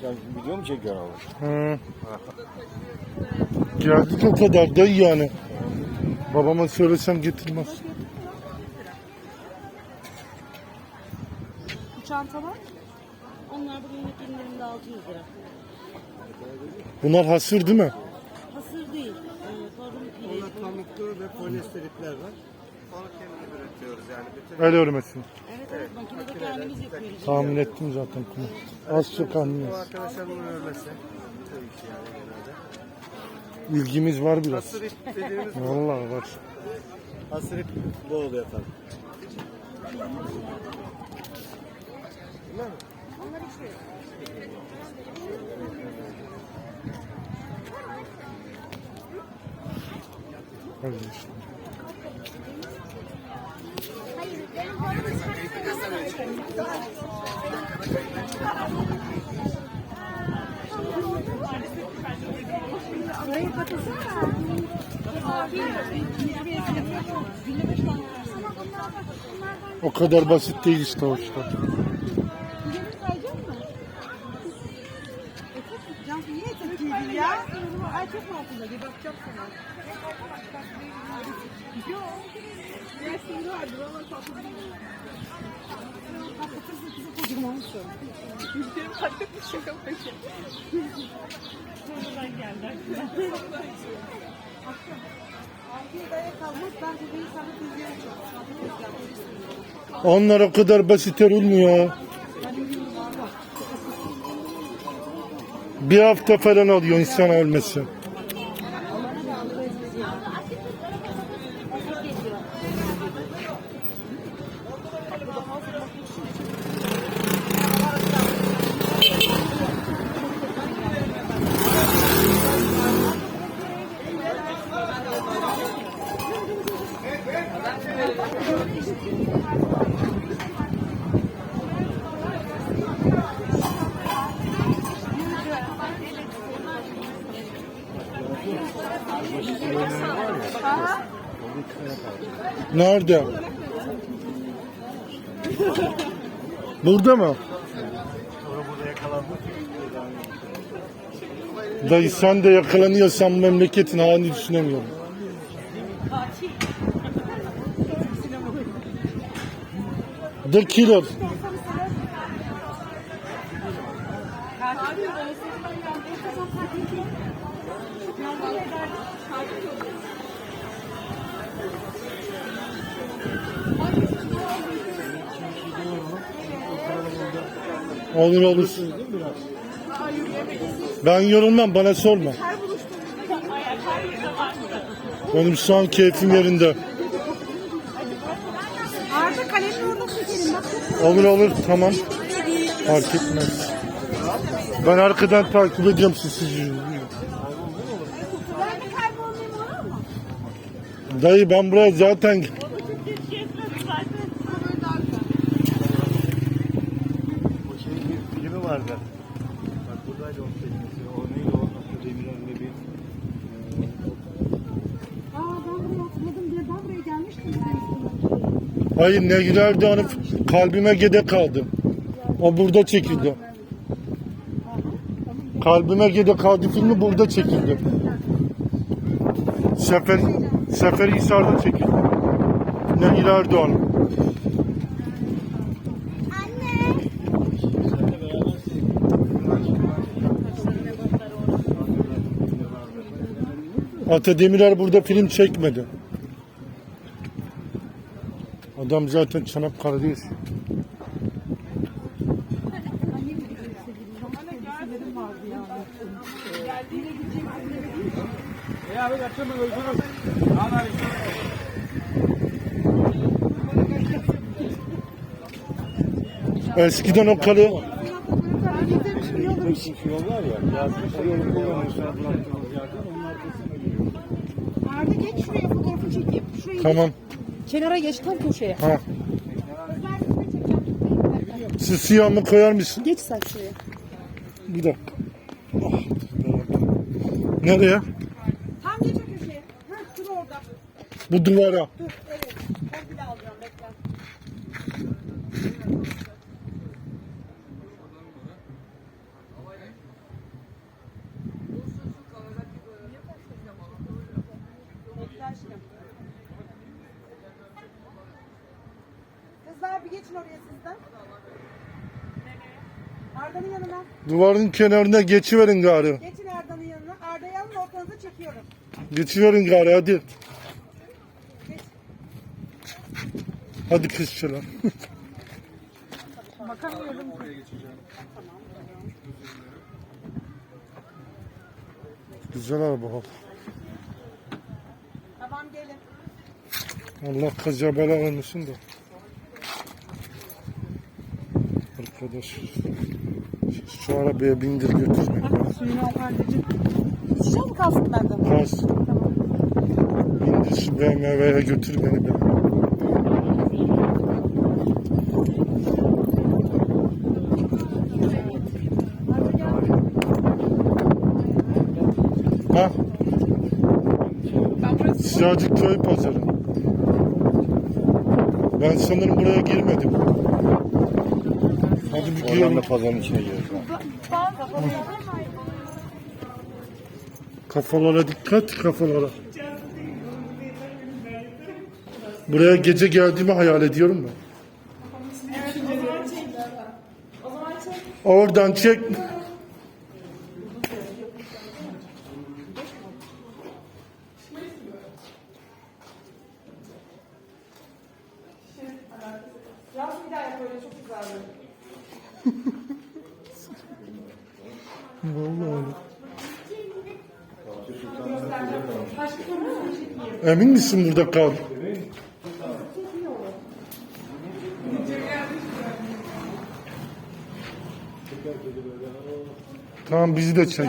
Sen video mu çekiyorsun abi? Hı. Geldik o kadar da yani. Babama söylesem getirmez. Bu çantalar. Onlar bugünlük indirimde 600 lira. Bunlar hasır değil mi? Hasır değil. Ee, torun pili. Onlar pamuklu ve polyester ipler var. Kendimiz üretiyoruz yani. Bütün El örmesi. Evet evet makinede kendimiz yapıyoruz. Tahmin ettim zaten bunu. Az çok bu anlıyoruz. arkadaşlarımın örmesi. Bu iş yani genelde. İlgimiz var biraz. Hasır ip dediğimiz. Vallahi var. Hasır ip bu oluyor tabii. Hadi işte. O kadar basit değil işte o işler. Cansu niye etek giydin ya? Ay çok mu altında? Bir bakacağım sana. Yok. Diğer sivri vardı ama tatlı değil. Patlatırsın kızı kocaman şu. Yüzlerim patlatmış şaka peki. Sonradan geldi. Onlar o kadar basit örülmüyor. Bir hafta falan alıyor insan ölmesi. Nerede? Burada mı? Dayı sen de yakalanıyorsan memleketin halini düşünemiyorum. The. Olur olur. Ben yorulmam bana sorma. Benim şu an keyfim yerinde. Arda kalemle orada çekelim. Bak Olur olur tamam. Fark etmez. Ben arkadan takip ediyorum sizi. Dayı ben buraya zaten Bu şeyin bir filmi vardı. Bak buradaydı onun çekmesi. O neydi o? Nasıl Demirel bir Aa ben burayı hatırladım diye ben buraya gelmiştim. Ben hayır Negri Erdoğan'ın kalbime gede kaldı. O burada çekildi. Kalbime gede kaldı filmi burada çekildi. Sefer Sefer İsa'da çekildi. Negri Erdoğan. Ata Demirer burada film çekmedi. Adam zaten Çanakkale'de yaşıyor. Eskiden o kale Şu yol var ya. Yazmış yolu. Bıraktığımız yerden. Onun arkasına geliyor. Arda geç şuraya fotoğrafı çekeyim. Şuraya tamam. Kenara geç tam köşeye. Ha. Siz siyahımı koyar mısın? Geç sen şuraya. Bir dakika. Ah, Nereye? Tam geç o köşeye. Heh, dur orada. Bu duvara. Dur evet. Komple alacağım bekle. Geçin oraya sizden. Arda'nın yanına. Duvarın kenarına geçiverin gari. Geçin Arda'nın yanına. Arda'yı alın ortanıza çekiyorum. Geçiverin gari hadi. Geç. Hadi kızçılar. Bakamıyorum. Güzel araba. bak. Tamam gelin. Allah kaza bela vermesin de. Arkadaş. Şu arabaya bindir lazım. Suyunu al anneciğim. İçecek mi kalsın benden? Kaz. Bindir şu BMW'ye götür beni be. Ha? Siyacık köy pazarı. Ben sanırım buraya girmedim. Oradan da pazarın içine giriyoruz. Kafalara dikkat kafalara. Buraya gece geldiğimi hayal ediyorum ben. Oradan çek. Vallahi. Emin misin burada kal? Tamam bizi de çek.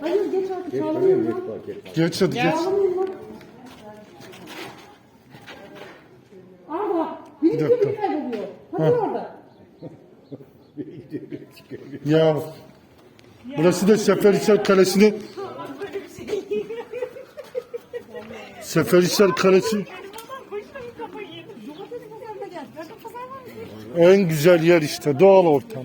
Hayır geç artık. Mu? Geç hadi geç. Bir dakika. gidiyor biri kayboluyor. Hadi orada. Ya. Burası da Seferihisar Kalesi'ni Seferihisar Kalesi en güzel yer işte doğal ortam.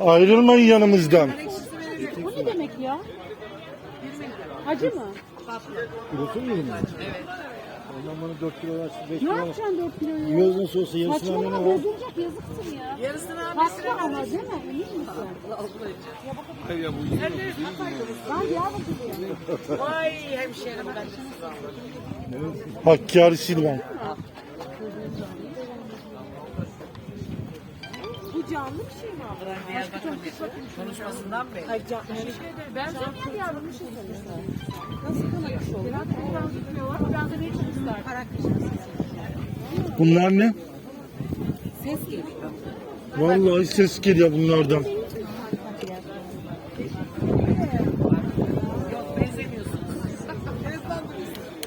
Ayrılmayın yanımızdan. Bu ne demek ya? Acı mı? Kilosu mu yedin? Evet. Ondan bana 4 kilo versin, 5 Ne kilo versin. yapacaksın 4 kiloyu? Yiyoruz nasıl olsa yarısını annene Saçmalama ver. bozulacak yazıktır ya. Yarısını Haklı ama değil mi? Emin misin? Hayır ya bu Ben Diyarbakır'dayım. Vay hemşerim ben de sizi aldım. Hakkari Silvan. Canlı bir şey mi abi? Diyarbakır konuşmasından beri. Ay canlı. Ben sana Diyarbakır şey söylüyorum. Nasıl kanamış olur? Biraz biraz tutuyorlar. Biraz da ne ister? Karakter. Bunlar ne? Ses geliyor. Vallahi ses geliyor bunlardan.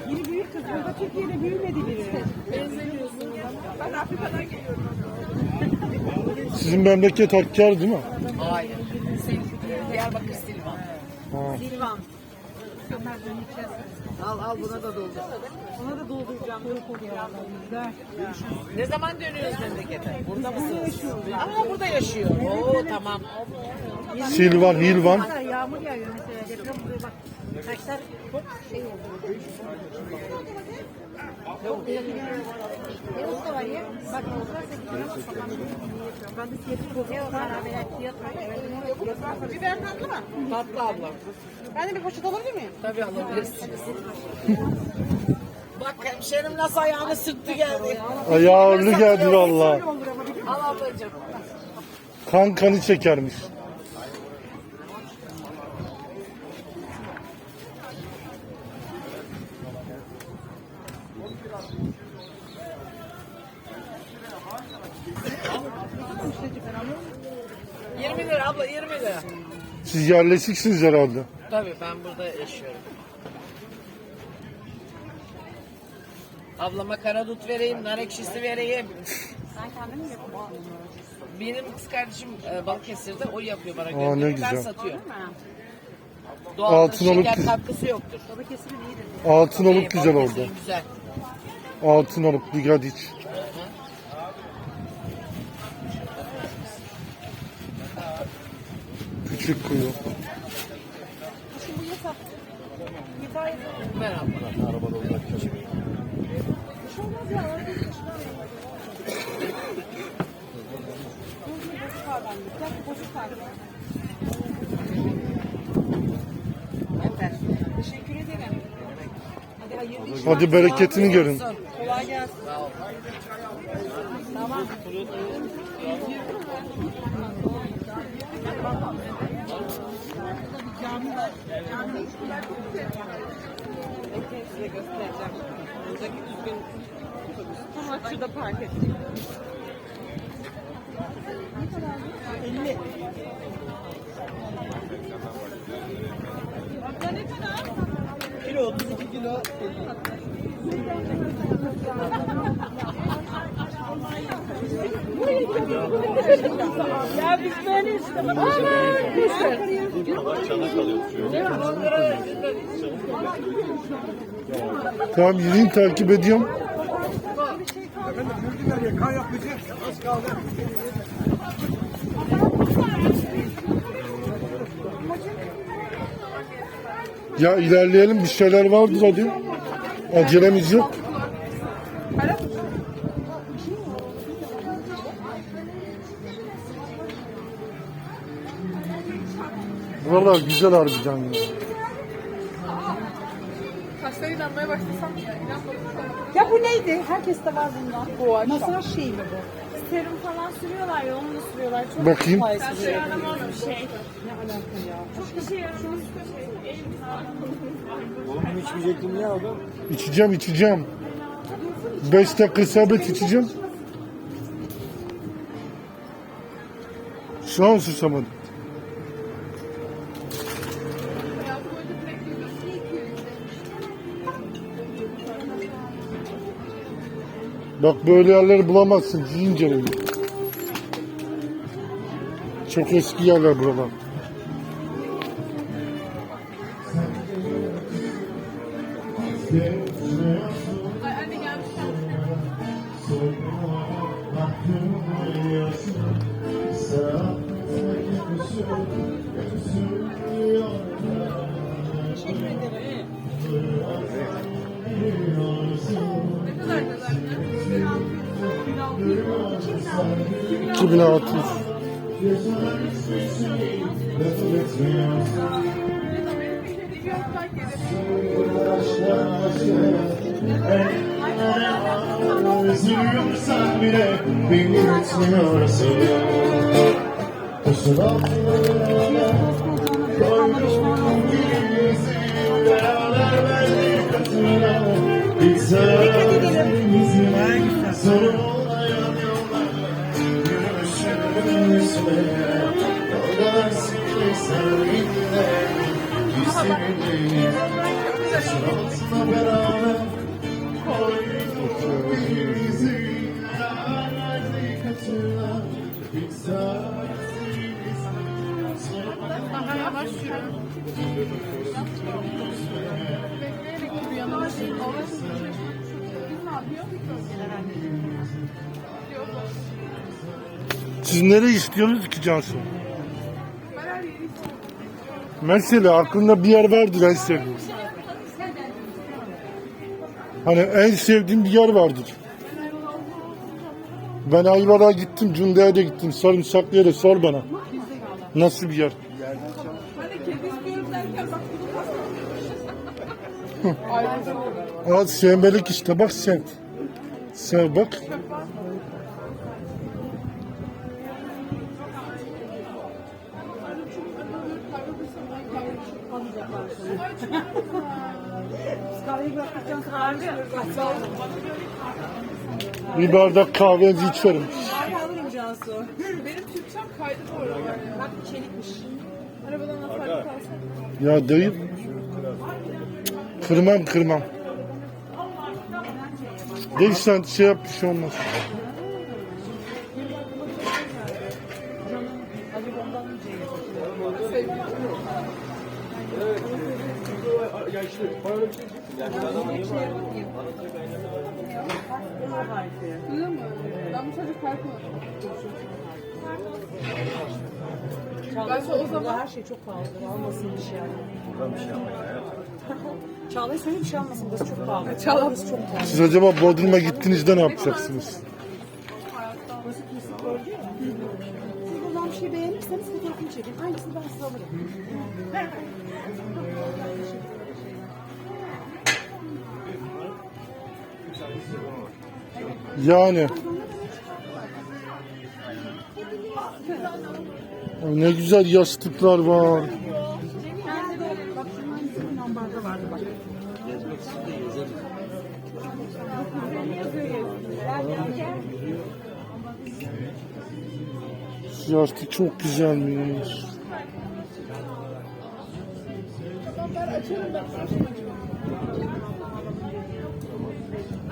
Biri büyük kız. Burada Türkiye'de büyümedi biri. Benzemiyorsun. Ben Afrika'dan geliyorum. Sizin memleket Hakkari değil mi? Hayır. Diyarbakır Silvan. Ha. Silvan. Al al buna da doldur. Ona da dolduracağım. Ne zaman dönüyoruz memlekete? Burada mısınız? Aa burada yaşıyor. Oo tamam. Silvan, Hilvan. Yağmur yağıyor mesela. Deprem oluyor bak. Taşlar çok şey oldu. Yavuz da var ya. Bak var. Ben de siyasi kokuyor. Biber tatlı mı? Tatlı abla. Ben de bir poşet alabilir miyim? Tabii alabilirsiniz. Bak hemşerim nasıl ayağını sırttı geldi. Ayağı ağırlı geldi valla. Al ablacığım. Kan kanı çekermiş. Hı. 20 lira abla 20 lira. Siz yerleşiksiniz herhalde. Tabii ben burada yaşıyorum. Ablama karadut vereyim, nar ekşisi vereyim. Sen kendin mi yapıyorsun? Benim kız kardeşim e, Balıkesir'de o yapıyor bana Aa, ne Ben güzel. satıyorum. Değil mi? Doğal Altın olup şeker güz- katkısı yoktur. Balıkesir'in iyidir. Altın İyi, olup güzel Balıkesir'in orada. Güzel. Altın olup dikkat iç. Hadi hayırlı işler. Hadi bereketini görün. Göstereceğim. Buradaki düzgün Tamam şurada park ettim. 50. Kilo 32 kilo. Ya biz böyle işte. Aman Tamam yürüyün takip ediyorum. Ya ilerleyelim bir şeyler vardır hadi. Acelemiz yok. Buralar güzel harbiden ya. Ya bu neydi? Herkeste var bundan. Bu Masaj şeyi mi bu? Serum falan sürüyorlar ya onu da sürüyorlar. Çok Bakayım. işe yaramaz bir şey. Ne alaka ya? Çok işe yaramaz. Oğlum bunu içmeyecektim ne aldım? İçeceğim içeceğim. 5 dakika sabit içeceğim. Şu an susamadım. Bak böyle yerleri bulamazsın Zincirli. Çok eski yerler buralar. Yeah. 2600. Üzülüyorsan bile Sorun Yürümüşüm üstüne Yoldalar silirsen yine Gizlemeyi Suratına beraber Koyduğum birimizi beraber verdik hatırla Bir sevgimizin sorun Daha yavaş yürü. Siz nereye istiyorsunuz ki Cansu? Mesela aklında bir yer vardır en sevdiğin. Hani en sevdiğin bir yer vardır. Ben Ayvalık'a gittim, Cunda'ya da gittim. Sarımsaklı yere sor bana. Nasıl bir yer? Al sevmelik işte bak sen. Sev bak. Bir bardak kahvenizi içerim. Alırım Cansu. Benim Türkçem kaydı bu arada. Bak çelikmiş. Arabadan anahtarlık kalsın. Ya dayı. Kırmam kırmam. Değil sen şey yap bir şey olmaz. Ben bu çocuk her şey çok pahalıdır. Almasın bir şey yani. Çağla'ya söyle bir şey almasın. Burası çok pahalı. Çağla burası çok pahalı. Siz acaba Bodrum'a gittiğinizde ne yapacaksınız? Burası. Siz buradan bir şey beğenirseniz fotoğrafını çekin. Aynısını ben size alırım. Yani. Ne güzel yastıklar var. Bak şunun aynısının ambarda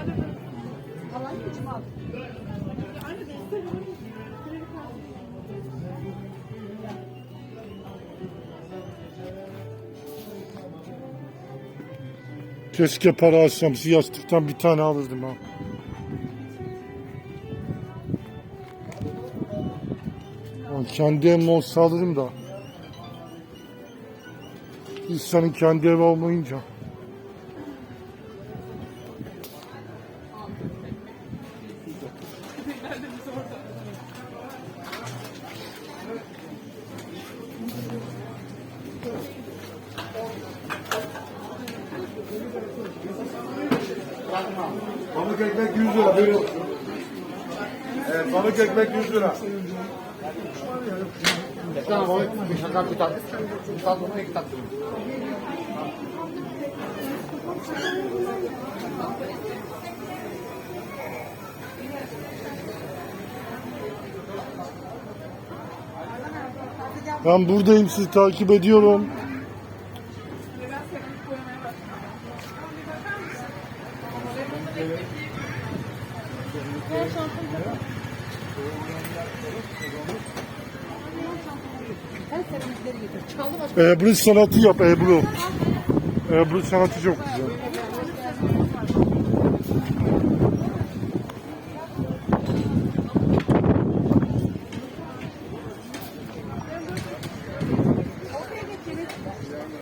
güzelmiş. Keşke para alsam yastıktan bir tane alırdım ha. Ya Kendi evim olsa alırım da. İnsanın kendi evi olmayınca. Ekmek 100 lira buyurun. Evet pamuk ekmek 100 lira. Ben buradayım sizi takip ediyorum. Ebru sanatı yap Ebru. Ebru sanatı çok.